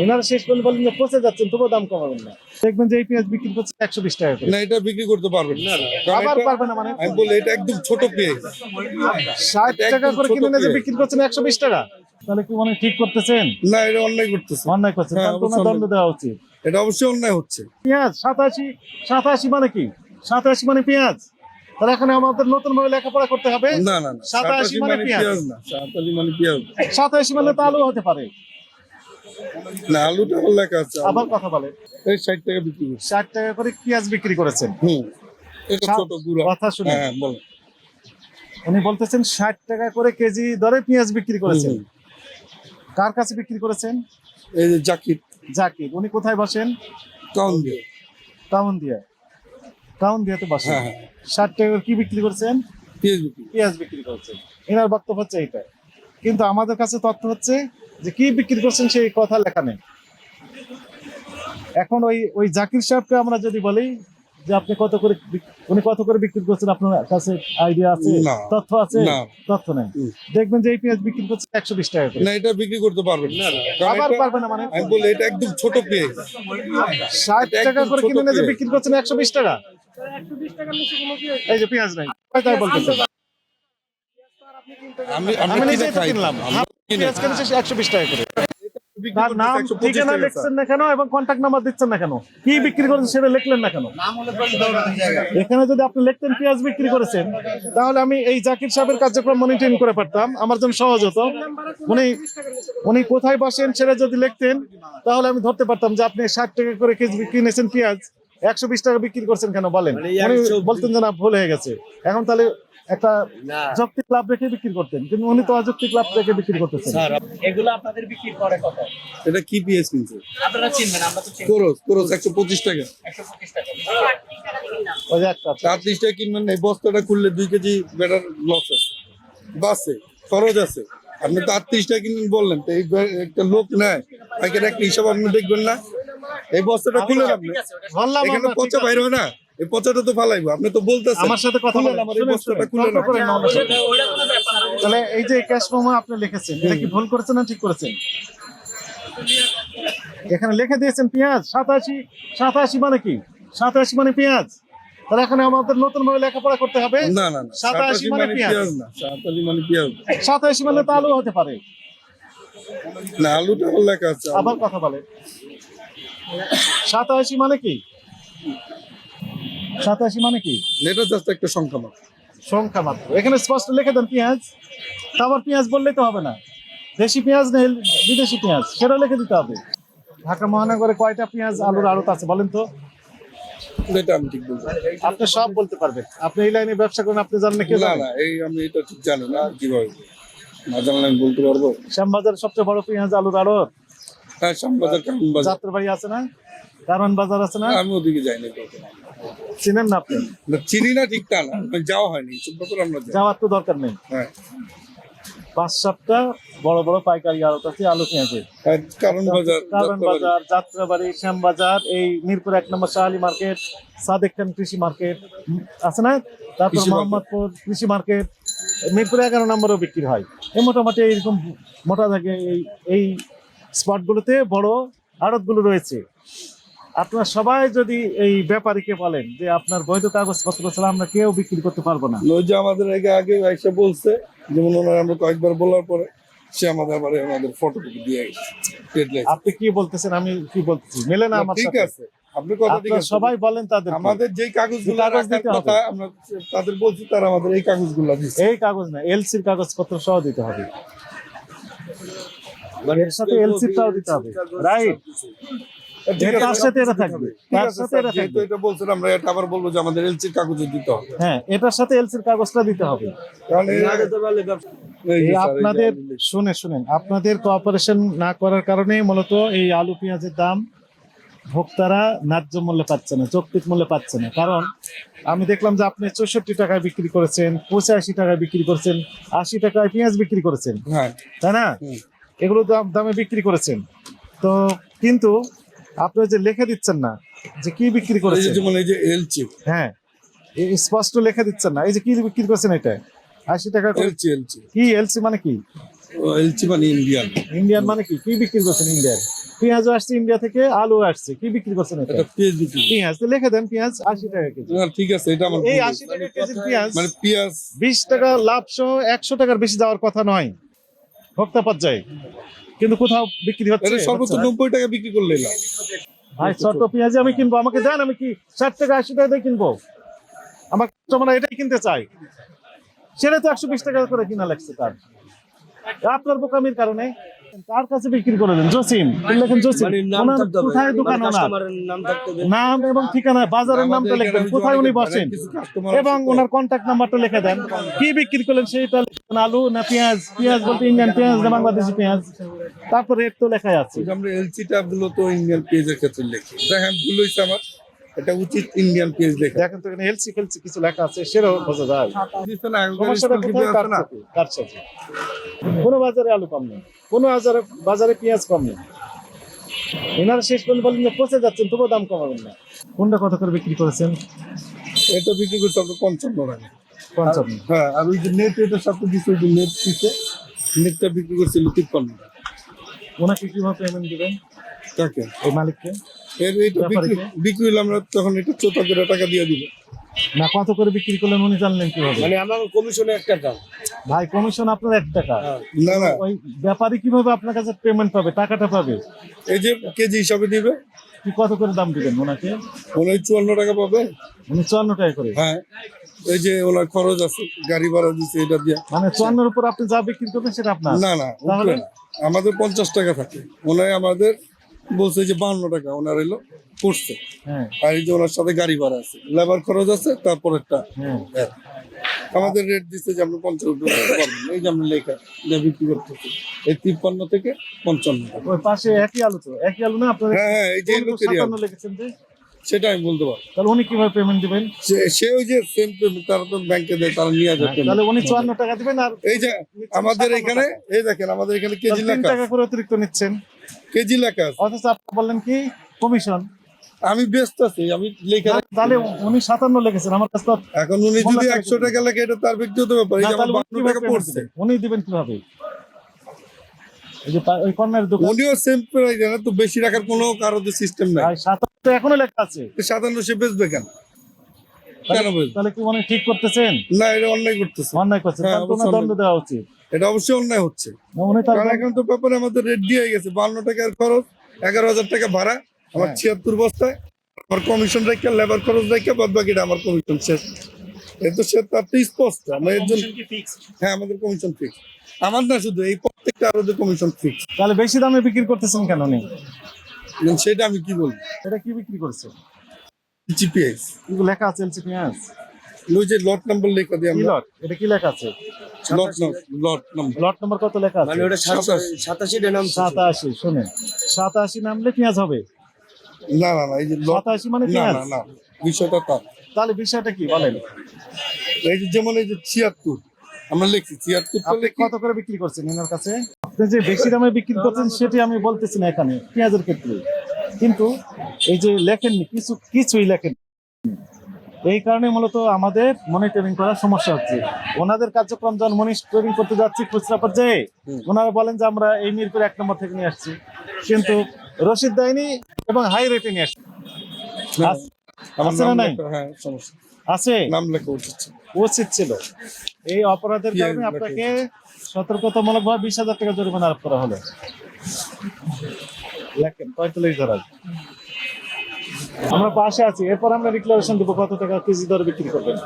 এনারা শেষ বলেন যে পচে যাচ্ছেন তবুও দাম কমাবেন না। দেখবেন যে এই পেঁয়াজ বিক্রি করছে একশো বিশ টাকা করে। না এটা বিক্রি করতে পারবেন না। আবার পারবে না মানে? আমি বলি এটা একদম ছোট পেঁয়াজ। ষাট টাকা করে কিনে নিয়ে যে বিক্রি করছেন একশো বিশ টাকা। তাহলে কি মনে ঠিক করতেছেন? না এটা অন্যায় করতেছে। অন্যায় করছেন হ্যাঁ, দণ্ড দেওয়া উচিত। এটা অবশ্যই অন্যায় হচ্ছে। পেঁয়াজ সাতাশি সাতাশি মানে কি? সাতাশি মানে পেঁয়াজ। তাহলে এখানে আমাদের নতুন ভাবে লেখাপড়া করতে হবে। না না না সাতাশি সাতাশি মানে মানে পেঁয়াজ। পেঁয়াজ না সাতাশি মানে পেঁয়াজ। সাতাশি মানে তো আলু হতে পারে। না আলুটা আমার লেখা আছে আবার কথা বলে এই ষাট টাকা বিক্রি করছে। ষাট টাকা করে পেঁয়াজ বিক্রি করেছেন? হুম এটা ছোট গুঁড়ো। কথা শুনে হ্যাঁ বল উনি বলতেছেন ষাট টাকা করে কেজি দরে পেঁয়াজ বিক্রি করেছেন। কার কাছে বিক্রি করেছেন? এই যে জাকির। জাকির। উনি কোথায় বসেন? কাউন দিয়ে টাউন দিয়ে টাউন দিয়ে তো বসেন। হ্যাঁ হ্যাঁ। ষাট টাকা করে কি বিক্রি করছেন? পেঁয়াজ বিক্রি। পেঁয়াজ বিক্রি করছেন। এনার বক্তব্য হচ্ছে এইটা কিন্তু আমাদের কাছে তথ্য হচ্ছে যে কি বিক্রি করছেন সেই কথা লেখা নেই। এখন ওই ওই জাকির সাহেবকে আমরা যদি বলি যে আপনি কত করে উনি কত করে বিক্রি করছেন আপনার কাছে আইডিয়া আছে? তথ্য আছে? তথ্য নেই। দেখবেন যে এই পেঁয়াজ বিক্রি করছে একশো বিশ টাকা না এটা বিক্রি করতে পারবেন না। আবার পারবে না মানে? আমি বলি এটা একদম ছোট পেঁয়াজ। ষাট টাকা করে কিনে নিয়ে যে বিক্রি করছেন একশো বিশ টাকা? এই যে পেঁয়াজ নাই। তাই বলতেছেন আমি আমি আমি নিজেই কিনে তো খাই কিনলাম। পেঁয়াজ কিনেছে একশো বিশ টাকা করে। তার নাম ঠিকানা লিখছেন না কেন এবং কন্ট্যাক্ট নাম্বার দিচ্ছেন না কেন? কি বিক্রি করেছেন সেটা লিখলেন না কেন? এখানে যদি আপনি লিখতেন পেঁয়াজ বিক্রি করেছেন তাহলে আমি এই জাকির সাহেবের কার্যক্রম মনিটরিং করে পারতাম। আমার জন্য সহজ হতো। উনি উনি কোথায় বসেন সেটা যদি লিখতেন তাহলে আমি ধরতে পারতাম যে আপনি ষাট টাকা করে কেজি কিনেছেন পেঁয়াজ। একশো বিশ টাকা বিক্রি করছেন কেন? বলেন। উনি বলতেন যে না ভুল হয়ে গেছে। এখন তাহলে একটা যৌক্তিক লাভ রেখে বিক্রি করতেন কিন্তু উনি তো অযৌক্তিক লাভ রেখে বিক্রি করতেছেন। এগুলো আপনাদের বিক্রি করে কত? এটা কি পেঁয়াজ কিনছে? আপনারা চিনবেন আমরা তো চিনি। কোরস কোরস একশো পঁচিশ টাকা। একশো পঁচিশ টাকা। ওই যে একটা আছে। আটত্রিশ টাকা কিনবেন এই বস্তাটা খুললে দুই কেজি বেটার লস আছে। বাসে খরচ আছে। আপনি তো আটত্রিশ টাকা কিনবেন বললেন তো এই একটা লোক নেয় পাইকারি একটা হিসাব আপনি দেখবেন না। এই বস্তাটা খুলে বললাম এখানে পচা বাইর হয় না এই পচাটা তো ফালাইবো আপনি তো বলতেছেন। আমার সাথে কথা বলেন। আমার এই বস্তাটা খুলে না। তাহলে এই যে ক্যাশ মোমো আপনি লিখেছেন এটা কি ভুল করেছেন না ঠিক করেছেন? এখানে লিখে দিয়েছেন পেঁয়াজ সাতাশি সাতাশি মানে কি? সাতাশি মানে পেঁয়াজ। তাহলে এখানে আমাদের নতুন ভাবে লেখাপড়া করতে হবে। না না না সাতাশি মানে মানে পেঁয়াজ। পেঁয়াজ না সাতাশি মানে পেঁয়াজ। সাতাশি মানে তো আলু হতে পারে। না আলুটা লেখা আছে আবার কথা বলে সাতাশি মানে কি? সাতাশি মানে কি? এটা জাস্ট একটা সংখ্যা মাত্র। সংখ্যা মাত্র। এখানে স্পষ্ট লিখে দেন পেঁয়াজ। তা আবার পেঁয়াজ বললেই তো হবে না। দেশি পেঁয়াজ নেই বিদেশি পেঁয়াজ? সেটা লিখে দিতে হবে। ঢাকা মহানগরে কয়টা পেঁয়াজ আলুর আড়ত আছে বলেন তো? এটা আমি ঠিক বলব আপনি সব বলতে পারবেন। আপনি এই লাইনে ব্যবসা করেন আপনি জানেন কেউ না না এই আমি এটা ঠিক জানি না। কীভাবে? না জানলে আমি বলতে পারব? শ্যামবাজারের সবচেয়ে বড় পেঁয়াজ আলুর আড়ত? হ্যাঁ শ্যামবাজার কারণ বাজার। যাত্রাবাড়ি আছে না? কারণ বাজার আছে না? আমি ওদিকে যাইনি কখনো। চিনেন না আপনি? না চিনি না ঠিক তা না। মানে যাওয়া হয়নি সব আমরা যাই। যাওয়ার তো দরকার নেই। হ্যাঁ। পাঁচ সাতটা বড় বড় পাইকারি আড়ত আছে আলু পেঁয়াজের আর কারণ বাজার কারণ যাত্রাবাড়ি। বাজার যাত্রাবাড়ি শ্যামবাজার এই মিরপুর এক নম্বর শাহালি মার্কেট সাদেক খান কৃষি মার্কেট আছে না? তারপর কৃষি। মোহাম্মদপুর কৃষি মার্কেট মিরপুর এগারো নম্বরও বিক্রি হয়। এই মোটামুটি এইরকম মোটা থাকে এই এই স্পটগুলোতে বড় আড়তগুলো রয়েছে। আপনার সবাই যদি এই ব্যাপারীকে বলেন যে আপনার বৈধ কাগজপত্র ছাড়া আমরা কেউ বিক্রি করতে পারব না। ওই যে আমাদের আগে আগে এসে বলছে যেমন ওনার আমরা কয়েকবার বলার পরে সে আমাদের আবার আমাদের ফটো দিয়ে গেছে আপনি কি বলতেছেন? আমি কি বলতেছি? মেলে না না, আমার ঠিক আছে। আপনি কথা ঠিক আছে। সবাই বলেন তাদের আমাদের যেই কাগজগুলো কাগজ দিতে কথা আমরা তাদের বলছি তারা আমাদের এই কাগজগুলো দিচ্ছে। এই কাগজ না এলসির কাগজপত্র সহ দিতে হবে। এর সাথে এলসিটাও দিতে হবে। রাইট তার সাথে এটা থাকবে। তার সাথে এটা থাকবে। এটা বলছেন আমরা এটা আবার বলব যে আমাদের এলসির কাগজে দিতে হবে। হ্যাঁ এটার সাথে এলসির কাগজটা দিতে হবে। কারণ আপনাদের আলু শুনে শুনেন আপনাদের কোঅপারেশন না করার কারণে মূলত এই আলু পেঁয়াজের দাম ভোক্তারা ন্যায্য মূল্যে পাচ্ছে না যৌক্তিক মূল্যে পাচ্ছে না। কারণ আমি দেখলাম যে আপনি চৌষট্টি টাকায় বিক্রি করেছেন পঁচাশি টাকায় বিক্রি করেছেন আশি টাকায় পেঁয়াজ বিক্রি করেছেন। হ্যাঁ। তাই না। এগুলো দাম দামে বিক্রি করেছেন। তো কিন্তু আপনি যে লিখে দিচ্ছেন না যে কি বিক্রি করেছেন। যেমন এই যে এলচি হ্যাঁ এই স্পষ্ট লেখা দিচ্ছেন না। এই যে কি বিক্রি করছেন এটা? আশি টাকা এলচি এলচি কি এলসি মানে কি? এলচি মানে ইন্ডিয়ান ইন্ডিয়ান মানে কি? কি বিক্রি করছেন ইন্ডিয়ান পেঁয়াজও আসছে ইন্ডিয়া থেকে আলু আসছে। কি বিক্রি করছেন এটা? পেঁয়াজ বিক্রি পেঁয়াজ তো লিখে দেন পেঁয়াজ আশি টাকা কেজি। ঠিক আছে এটা আমার এই আশি। টাকা কেজির পেঁয়াজ মানে পেঁয়াজ বিশ টাকা লাভ সহ একশো টাকার বেশি যাওয়ার কথা নয়। ভক্তা পর্যায়ে কিন্তু কোথাও বিক্রি হচ্ছে? সর্বোচ্চ নব্বই টাকা বিক্রি করলে। ভাই ছোট পেঁয়াজ আমি কিনবো। আমাকে দেন আমি কি ষাট টাকা আশি টাকা দিয়ে কিনবো? আমার কাস্টমাররা এটাই কিনতে চাই সেটা তো একশো বিশ টাকা করে কিনা লাগছে তার। আপনার বোকামির কারণে কার কাছে বিক্রি করলেন জসিম লেখেন জসিম ওনার কোথায় মানে দোকান ওনার? নাম এবং ঠিকানা বাজারের নামটা লিখবেন কোথায় উনি বসেন? এবং ওনার কন্ট্যাক্ট নাম্বারটা লিখে দেন। কি বিক্রি করলেন সেটা আলু না পেঁয়াজ? পেঁয়াজ বলতে ইন্ডিয়ান পেঁয়াজ না বাংলাদেশি পেঁয়াজ? তারপর রেট তো লেখাই আছে। আমরা এলসি ট্যাবগুলো তো ইন্ডিয়ান পেজের ক্ষেত্রে লিখি। দেখেন ভুল হয়েছে আমার। এটা উচিত ইন্ডিয়ান পেজ লেখা। দেখেন তো এখানে হেলসি ফেলসি কিছু লেখা আছে সেটাও বোঝা যায়। সমস্যাটা কোথায়? কার? কার? কোনো বাজারে আলু কম নেই কোনো বাজারে বাজারে পেঁয়াজ কম নেই। এনারা শেষ পর্যন্ত বলেন যে পচে যাচ্ছেন তবুও দাম কমাবেন না। কোনটা কত করে বিক্রি করেছেন? এটা বিক্রি করছে আমরা পঞ্চান্ন টাকা। পঞ্চান্ন। হ্যাঁ আর ওই যে নেট এটার সাথে দিচ্ছে ওই যে নেট দিচ্ছে নেটটা বিক্রি করছিল তিপ্পান্ন টাকা। ওনাকে কীভাবে পেমেন্ট দিবেন? তাকে এই মালিককে? এর এইটা বিক্রি? বিক্রি হলে আমরা তখন এটা চোদ্দ করে টাকা দিয়ে দিব। না কত করে বিক্রি করলেন উনি জানলেন কীভাবে? মানে আমার কমিশনে একটা দাম ভাই কমিশন আপনার এক টাকা। না না। ওই ব্যাপারী কীভাবে আপনার কাছে পেমেন্ট পাবে? টাকাটা পাবে? এই যে কেজি হিসাবে দিবে কি কত করে দাম দিবেন ওনাকে? হয় চুয়ান্ন টাকা পাবে। উনি চুয়ান্ন টাকা করে? হ্যাঁ। এই যে ওনার খরচ আছে গাড়ি ভাড়া দিচ্ছে এটা দিয়ে। মানে চুয়ান্নর উপর আপনি যা বিক্রি করবেন সেটা আপনার? না না তাহলে? আমাদের পঞ্চাশ টাকা থাকে। ওনার আমাদের বলছে যে বান্ন টাকা ওনার এলো পড়ছে হ্যাঁ। আর এই যে ওনার সাথে গাড়ি ভাড়া আছে। লেবার খরচ আছে তারপর একটা হ্যাঁ। আমাদের রেট দিচ্ছে যে আমরা পঞ্চাশ এই যে আমরা লেখা যা বিক্রি করতেছি। এই তিপ্পান্ন থেকে পঞ্চান্ন ওই পাশে একই আলু তো। একই আলু না আপনার? হ্যাঁ হ্যাঁ এই যে সাতান্ন লিখেছেন যে। সেটা আমি বলতে পারব। তাহলে উনি কীভাবে পেমেন্ট দিবেন? সে- সে ওই যে সেম পেমেন্ট তারা তো ব্যাংকে দেয় তারা নিয়ে যাবে তাহলে উনি চুয়ান্ন টাকা দিবেন আর এই যে আমাদের এখানে এই দেখেন আমাদের এখানে কেজি লেখা টাকা করে অতিরিক্ত নিচ্ছেন। কেজি লেখা অথচ আপনি বললেন কি কমিশন আমি ব্যস্ত আছি আমি লেখা তাহলে উনি সাতান্ন লিখেছেন আমার কাছে এখন উনি যদি একশো টাকা লেখে এটা তার ব্যক্তিগত ব্যাপার টাকা পড়ছে? উনি দিবেন কীভাবে? উনিও সেম প্রাইস তো বেশি রাখার কোনো কারও সিস্টেম নাই। সাতান্ন এখনও লেখা আছে। সাতান্ন সে বেচবে কেন? তাহলে কি ঠিক করতেছেন? না এটা অন্যায় করতেছে। অন্যায় হ্যাঁ, দণ্ড দেওয়া উচিত। এটা অবশ্যই অন্যায় হচ্ছে। কারণ এখন তো ব্যাপারে আমাদের রেট দিয়ে গেছে বান্ন টাকার খরচ এগারো হাজার টাকা ভাড়া আমার হ্যাঁ। ছিয়াত্তর বস্তায় আমার কমিশন রেখে লেবার খরচ রেখে বাদ বাকিটা আমার কমিশন শেষ। এ তো সে তার তো স্পষ্ট আমরা এর জন্য হ্যাঁ আমাদের কমিশন ফিক্স আমার না শুধু এই প্রত্যেকটা আরও কমিশন ফিক্স তাহলে বেশি দামে বিক্রি করতেছেন কেন উনি? সেটা আমি কি বলব? এটা কি বিক্রি করছে? জিপিএস লেখা আছে এলসি পেঁয়াজ ওই যে লট নাম্বার লেখা দিই কি আমরা লট এটা কি লেখা আছে? Lot lot number lot number কত লেখা আছে? মানে ওটা সাতাশ। সাতাশিটা নাম সাতাশি শুনেন। সাতাশি নামলে পেঁয়াজ হবে। না না না এই যে সাতাশি মানে না না না বিষয়টা তার তাহলে বিষয়টা কি বলেন? এই যে যেমন এই যে ছিয়াত্তর আমরা লিখছি ছিয়াত্তরটা আপনি কত করে বিক্রি করছেন এনার কাছে? আপনি যে বেশি দামে বিক্রি করছেন সেটি আমি বলতেছি না এখানে পেঁয়াজের ক্ষেত্রে। কিন্তু এই যে লেখেননি কিছু কিছুই লেখেন এই কারণে মূলত আমাদের মনিটরিং করার সমস্যা হচ্ছে। ওনাদের কার্যক্রম যখন মনিটরিং করতে যাচ্ছি খুচরা পর্যায়ে ওনারা বলেন যে আমরা এই মিরপুর এক নম্বর থেকে নিয়ে আসছি। কিন্তু রসিদ দেয়নি এবং হাই রেটে নিয়ে আসছি। আছে না নাই? হ্যাঁ সমস্যা। আছে? নাম লেখা উচিত ছিল। এই অপরাধের কারণে আপনাকে সতর্কতামূলক ভাবে বিশ হাজার টাকা জরিমানা আরোপ করা হলো। লেখেন পঁয়তাল্লিশ ধরা আমরা পাশে আছি। এরপর আমরা ডিক্লারেশন দেবো কত টাকা কেজি দরে বিক্রি করবেন।